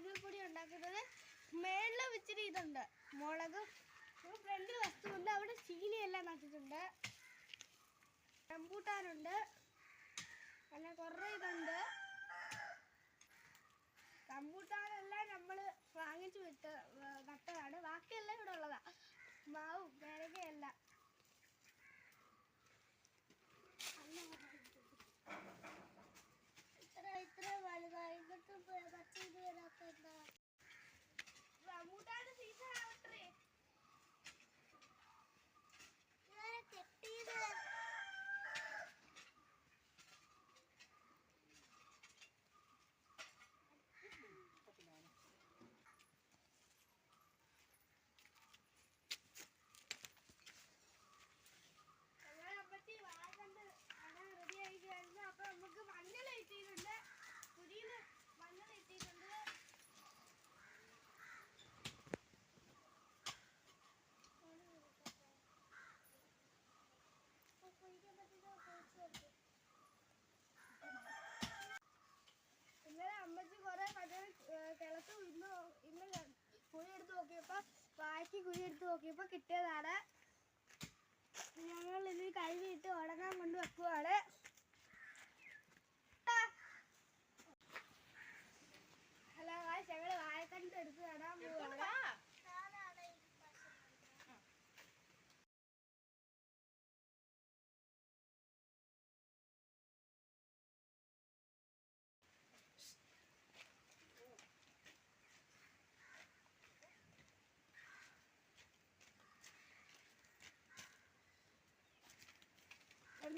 മഞ്ഞൾപ്പൊടി ഉണ്ടാക്കുന്നത് മേളിൽ വെച്ചിട്ട് ഇതുണ്ട്. മുളകും ഫ്രണ്ടിൽ വസ്തുണ്ട് അവിടെ ചീനിയെല്ലാം നട്ടിട്ടുണ്ട്. റംബൂട്ടാനുണ്ട്. അങ്ങനെ കുറേ ഇതുണ്ട്. റംബൂട്ടാനെല്ലാം നമ്മൾ വാങ്ങിച്ചു വിട്ട് നട്ടതാണ്. ബാക്കിയെല്ലാം ഇവിടെ ഉള്ളതാ മാവും പേരക്കയെല്ലാം നോക്കിയപ്പോ വായ്ക്ക് കുഴി എടുത്ത് നോക്കിയപ്പോ കിട്ടിയതാണ്. ഞങ്ങൾ ഇത് കഴുകിയിട്ട് ഉടങ്ങാൻ കൊണ്ട് വെക്കുവാണ്.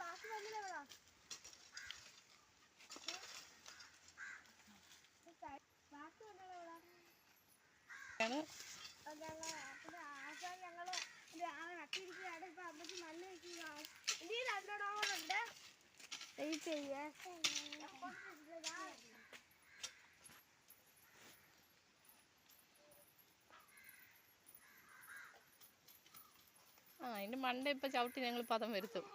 ബാക്കി വന്നില്ല എവിടാ ബാക്കി ഞങ്ങൾ പിന്നെ ആശാൻ ഞങ്ങൾ നല്ല ആ നട്ടിരിക്കുകയാണ് ഇപ്പൊ അമ്മച്ചി മണ്ണ് വെക്കുകയാണ് വെയിറ്റ് ചെയ്യേ അതിന്റെ മണ്ട ഇപ്പൊ ചവിട്ടി ഞങ്ങൾ പദം വരുത്തും.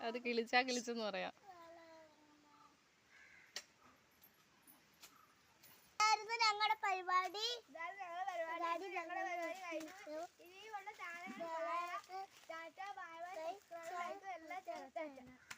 അത് കിളിച്ചാ കിളിച്ചെന്ന് പറയാം. ഞങ്ങളുടെ പരിപാടി. എല്ലാം സാധനങ്ങൾ